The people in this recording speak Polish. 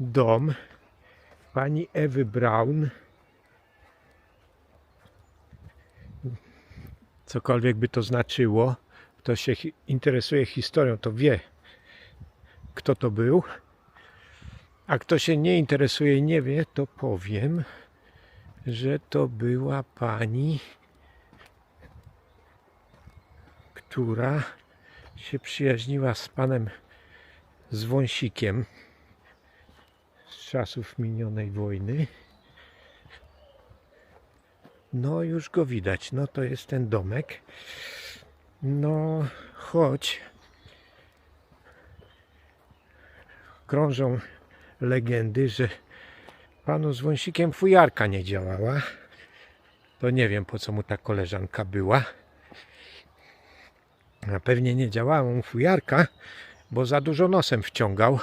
dom pani Ewy Braun. Cokolwiek by to znaczyło, kto się interesuje historią, to wie, kto to był. A kto się nie interesuje i nie wie, to powiem, że to była pani, która się przyjaźniła z panem z Wąsikiem z czasów minionej wojny. No już go widać, no to jest ten domek. No choć krążą legendy, że panu z Wąsikiem fujarka nie działała. To nie wiem po co mu ta koleżanka była. A pewnie nie działała mu fujarka, bo za dużo nosem wciągał